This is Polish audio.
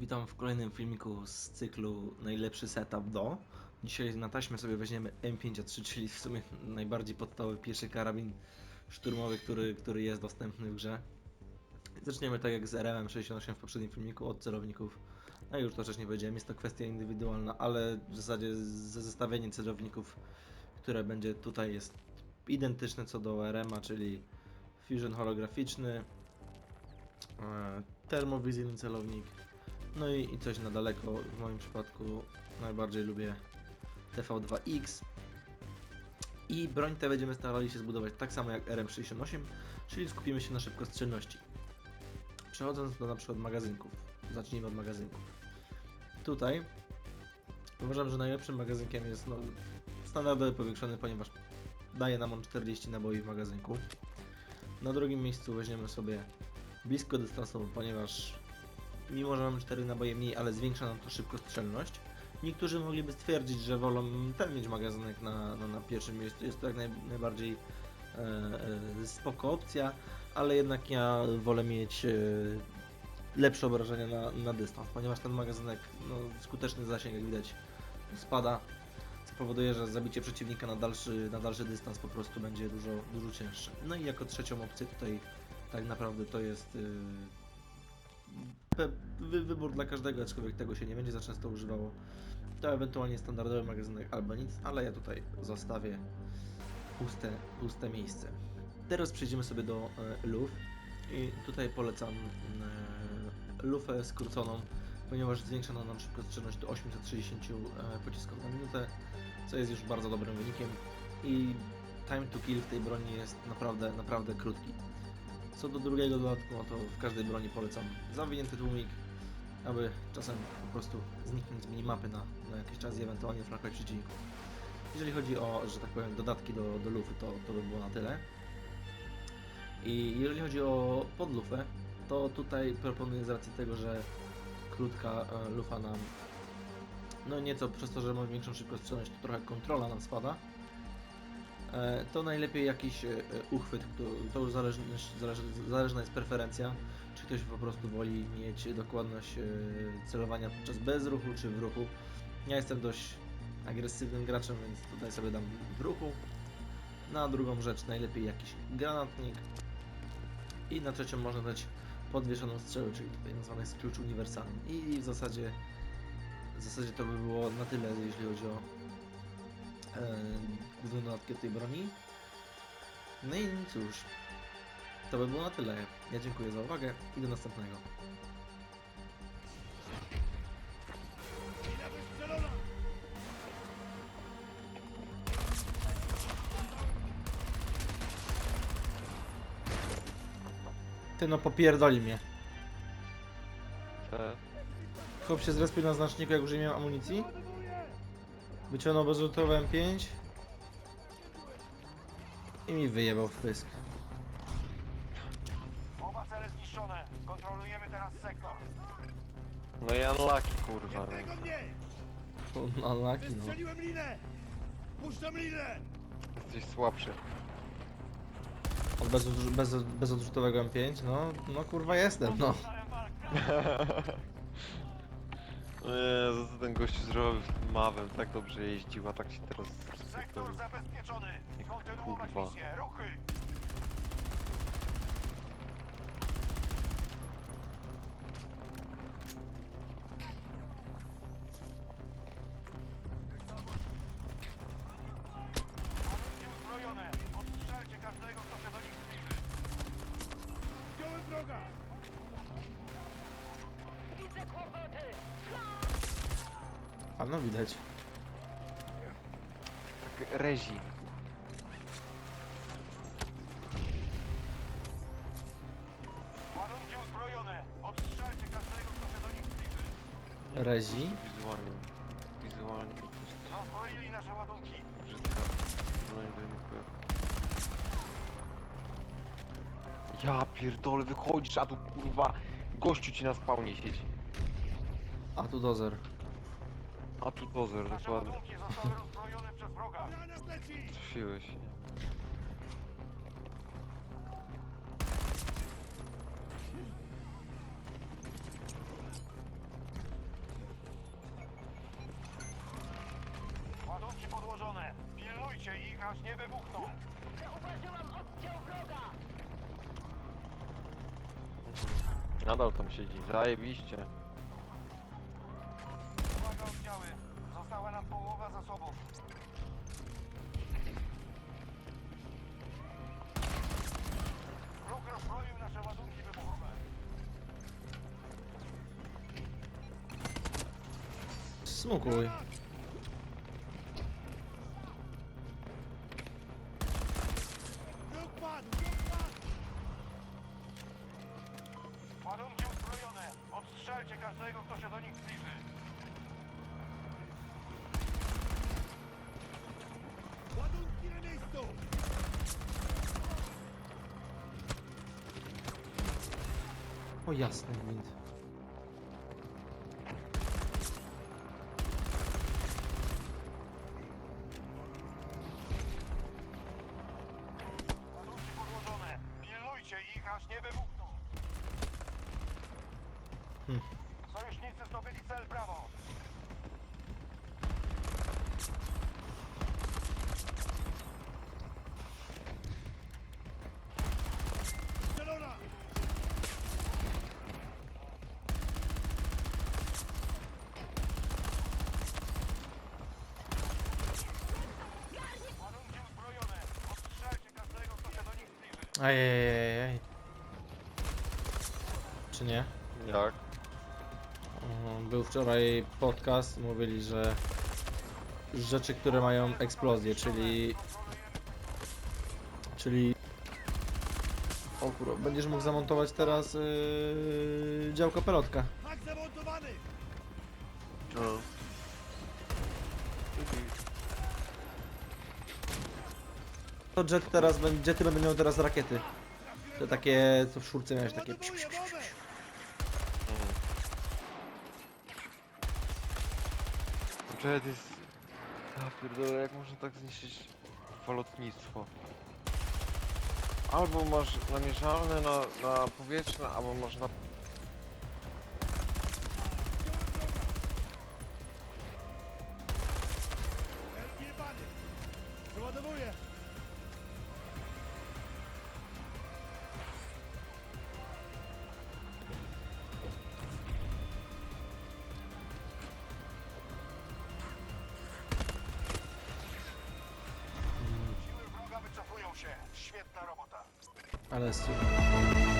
Witam w kolejnym filmiku z cyklu Najlepszy setup do. Dzisiaj na taśmę sobie weźmiemy M53, czyli w sumie najbardziej podstawowy pierwszy karabin szturmowy, który, który jest dostępny w grze. Zaczniemy tak jak z RM68 w poprzednim filmiku od celowników. No już to wcześniej powiedziałem, jest to kwestia indywidualna, ale w zasadzie ze zestawienie celowników, które będzie tutaj jest identyczne co do RM-a, czyli fusion holograficzny, e, termowizyjny celownik, no i, i coś na daleko. W moim przypadku najbardziej lubię TV2X. I broń tę będziemy starali się zbudować tak samo jak RM68, czyli skupimy się na szybkostrzelności. Przechodząc do na przykład magazynków. Zacznijmy od magazynków. Tutaj uważam, że najlepszym magazynkiem jest no, standardowy powiększony, ponieważ daje nam on 40 naboi w magazynku. Na drugim miejscu weźmiemy sobie blisko dystansową, ponieważ mimo że mamy 4 naboje mniej, ale zwiększa nam to szybkostrzelność. Niektórzy mogliby stwierdzić, że wolą ten mieć magazynek na, na, na pierwszym miejscu. Jest to jak naj, najbardziej e, e, spoko opcja, ale jednak ja wolę mieć e, lepsze obrażenia na, na dystans, ponieważ ten magazynek, no, skuteczny zasięg, jak widać, spada, co powoduje, że zabicie przeciwnika na dalszy, na dalszy dystans po prostu będzie dużo, dużo cięższe. No i jako trzecią opcję tutaj tak naprawdę to jest pe- wy, wybór dla każdego, aczkolwiek tego się nie będzie za często używało. To ewentualnie standardowy magazynek albo nic, ale ja tutaj zostawię puste, puste miejsce. Teraz przejdziemy sobie do e, luf i tutaj polecam e, lufę skróconą, ponieważ zwiększa ona nam szybkostrzelność do 860 e, pocisków na minutę, co jest już bardzo dobrym wynikiem i time to kill w tej broni jest naprawdę, naprawdę krótki. Co do drugiego dodatku, no to w każdej broni polecam zawinięty tłumik, aby czasem po prostu zniknąć z minimapy na, na jakiś czas i ewentualnie flankować przeciwników. Jeżeli chodzi o, że tak powiem, dodatki do, do lufy, to, to by było na tyle. I jeżeli chodzi o podlufę, to tutaj proponuję z racji tego, że krótka e, lufa nam, no nieco przez to, że mamy większą szybkostrzelność, to trochę kontrola nam spada. E, to najlepiej jakiś e, e, uchwyt, to już zależny, zależy, zależna jest preferencja, czy ktoś po prostu woli mieć dokładność celowania podczas bez ruchu, czy w ruchu. Ja jestem dość agresywnym graczem, więc tutaj sobie dam w ruchu. Na drugą rzecz najlepiej jakiś granatnik. I na trzecią można dać podwieszoną strzelę, czyli tutaj nazwane jest klucz uniwersalny. I w zasadzie, w zasadzie to by było na tyle, jeśli chodzi o e, główne dodatki tej broni. No i cóż, to by było na tyle. Ja dziękuję za uwagę i do następnego. Ty no popierdoli mnie. Te, Chłop się zrespił na znaczniku jak już nie miałem amunicji. Wyciągnął bezrzutowe M5. I mi wyjebał w pysk. Oba cele zniszczone. Kontrolujemy teraz sektor. no i unlucky kurwa. no. Tego mnie! Unlucky no. Wystrzeliłem linę! Puszczam linę! Jesteś słabszy. Od bez, bez, bezodrzutowego M5, no, no kurwa jestem, no. No Jezu, co ten gościu zrobił z mawem, tak dobrze jeździł, a tak się teraz... Sektor zabezpieczony. Kontynuować Kurwa. misję. Ruchy! Amunicje uzbrojone. Odstrzelcie każdego, kto się do nich zbliży. A no widać. Tak rezi. Ładunki uzbrojone. Odstrzelcie każdego, kto się do nich zbliży. Rezi. Wizualnie. Wizualnie Rozbroili nasze ładunki. brzydka. Broń wynikłe. Ja pierdolę, wychodzisz, a tu kurwa gościu ci na spawnie siedzi. A tu dozer. Apple Bowser, Nasze dokładnie. ładnie. ładunki. Trafiłeś. Ładunki podłożone. Pilnujcie ich, aż nie wybuchną. Zauważyłam oddział wroga! Nadal tam siedzi, zajebiście. Została nam połowa zasobów. Wróg rozbroił nasze ładunki wybuchowe. Smukuj. O jasny gwint. Ładunki podłożone. Pilnujcie ich, aż nie wybuchną. Hmm. Sojusznicy zdobyli cel brawo. Ładunki uzbrojone. Odstrzelcie każdego, kto się do nich zbliży. Ajajajaj. Czy nie? Mhm, Był wczoraj podcast, mówili, że rzeczy, które mają eksplozję, czyli... Czyli... O kurwa, będziesz mógł zamontować teraz yy, działko pelotka. No. To jet teraz będzie, jety będą miały teraz rakiety. Te takie, co w czwórce miałeś, takie... Czekaj, to jest... Ja pierdolę, jak można tak zniszczyć falotnictwo? Albo masz namierzalne na, na powietrzne, albo masz na... się. Świetna robota. Ale super.